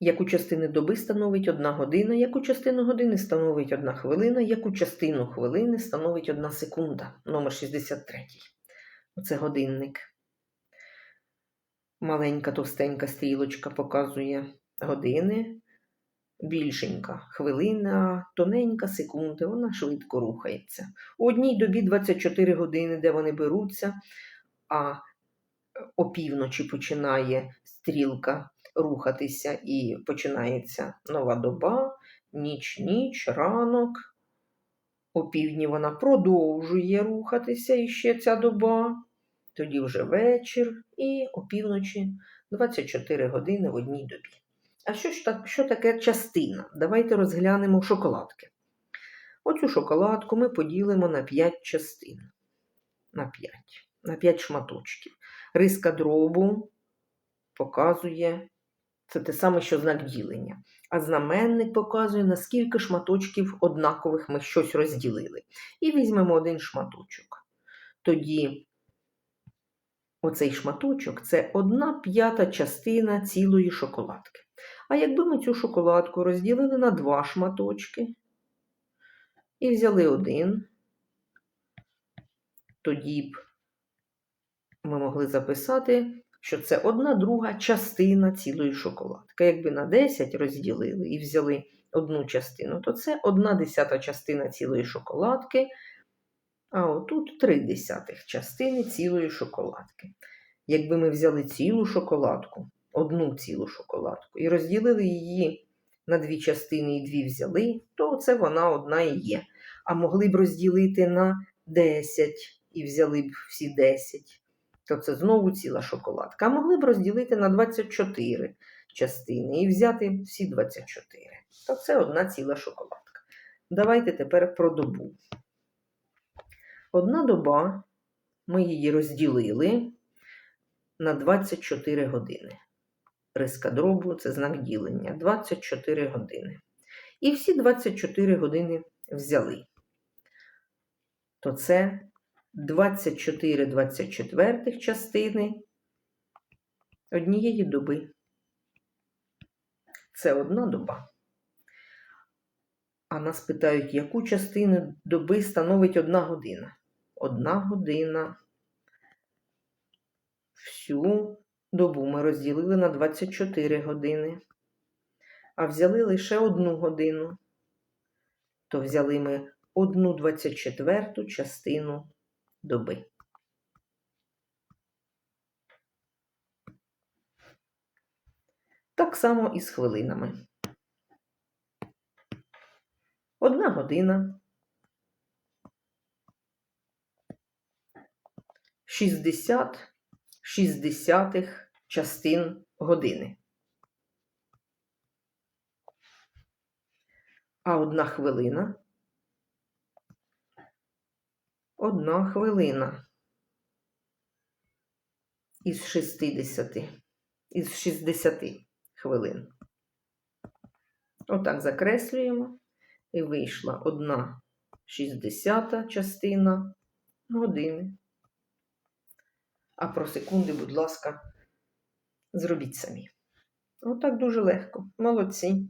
Яку частину доби становить одна година, яку частину години становить одна хвилина, яку частину хвилини становить одна секунда. Номер 63. Оце годинник. Маленька товстенька стрілочка показує години, більшенька хвилина, тоненька секунди, вона швидко рухається. У одній добі 24 години, де вони беруться, а опівночі починає стрілка рухатися і починається нова доба, ніч, ніч, ранок. Опівдні вона продовжує рухатися іще ця доба, тоді вже вечір і опівночі 24 години в одній добі. А що ж так, що таке частина? Давайте розглянемо шоколадки. Оцю шоколадку ми поділимо на 5 частин. На 5, на 5 шматочків. Риска дробу показує це те саме, що знак ділення. А знаменник показує, наскільки шматочків однакових ми щось розділили. І візьмемо один шматочок. Тоді оцей шматочок це одна п'ята частина цілої шоколадки. А якби ми цю шоколадку розділили на два шматочки і взяли один, тоді б ми могли записати, що це одна друга частина цілої шоколадки. Якби на 10 розділили і взяли одну частину, то це одна десята частина цілої шоколадки, а отут три десятих частини цілої шоколадки. Якби ми взяли цілу шоколадку, одну цілу шоколадку, і розділили її на дві частини і дві взяли, то це вона одна і є. А могли б розділити на 10 і взяли б всі 10 то це знову ціла шоколадка. А могли б розділити на 24 частини і взяти всі 24. То це одна ціла шоколадка. Давайте тепер про добу. Одна доба, ми її розділили на 24 години. Риска дробу це знак ділення. 24 години. І всі 24 години взяли. То це 24 24 частини однієї доби. Це одна доба. А нас питають, яку частину доби становить одна година? Одна година. Всю добу ми розділили на 24 години, а взяли лише одну годину. То взяли ми одну 24 частину доби. Так само і з хвилинами. Одна година. 60 шістдесятих частин години. А одна хвилина одна хвилина із 60, із 60 хвилин. Отак закреслюємо, і вийшла одна 60 частина години. А про секунди, будь ласка, зробіть самі. Отак дуже легко. Молодці.